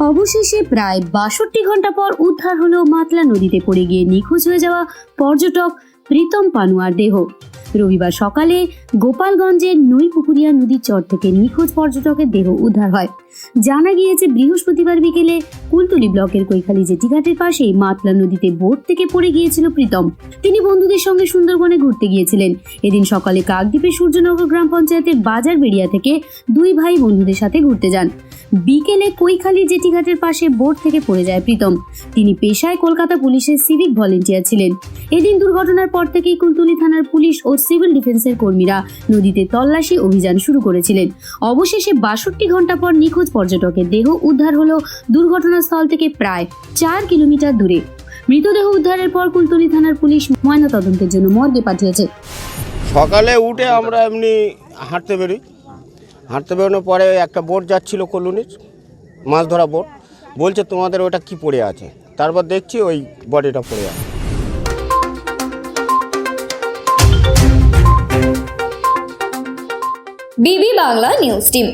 অবশেষে প্রায় বাষট্টি ঘণ্টা পর উদ্ধার হলো মাতলা নদীতে পড়ে গিয়ে নিখোঁজ হয়ে যাওয়া পর্যটক প্রীতম পানুয়ার দেহ। রবিবার সকালে গোপালগঞ্জের নৈপুকুরিয়া নদীর চর থেকে নিখোঁজ পর্যটকের দেহ উদ্ধার হয়। জানা গিয়েছে, বৃহস্পতিবার বিকেলে কুলতলি ব্লকের কৈখালি জেটিঘাটের পাশেই মাতলা নদীতে বোট থেকে পড়ে গিয়েছিল প্রীতম। তিনি বন্ধুদের সঙ্গে সুন্দরবনে ঘুরতে গিয়েছিলেন। এদিন সকালে কাকদ্বীপের সূর্যনগর গ্রাম পঞ্চায়েতের বাজার বেড়িয়া থেকে দুই ভাই বন্ধুদের সাথে ঘুরতে যান। বিকেলে কৈখালি জেটিঘাটের পাশে বোট থেকে পড়ে যায় প্রীতম। তিনি পেশায় কলকাতা পুলিশের সিভিক ভলেন্টিয়ার ছিলেন। এদিন দুর্ঘটনার পর থেকেই কুলতলি থানার পুলিশ ও সিভিল ডিফেন্সের কর্মীরা নদীতে তল্লাশি অভিযান শুরু করেছিলেন। অবশেষে বাষট্টি ঘণ্টা পর নিখোঁজ পর্যটকের দেহ উদ্ধার হল দুর্ঘটনাস্থল থেকে প্রায় চার কিলোমিটার দূরে। মৃতদেহ উদ্ধারের পর কুলতলি থানার পুলিশ ময়নাতদন্তের জন্য মর্গে পাঠিয়েছে। সকালে উঠে আমরা এমনি হাঁটতে বেরোই। হাঁটতে বেরোনোর পরে একটা বোট যাচ্ছিল কলোনির মাছ ধরা বোট। বলছে, তোমাদের ওটা কি পড়ে আছে? তারপর দেখছি ওই বডিটা পড়ে আছে। বিবি বাংলা নিউজ টিম।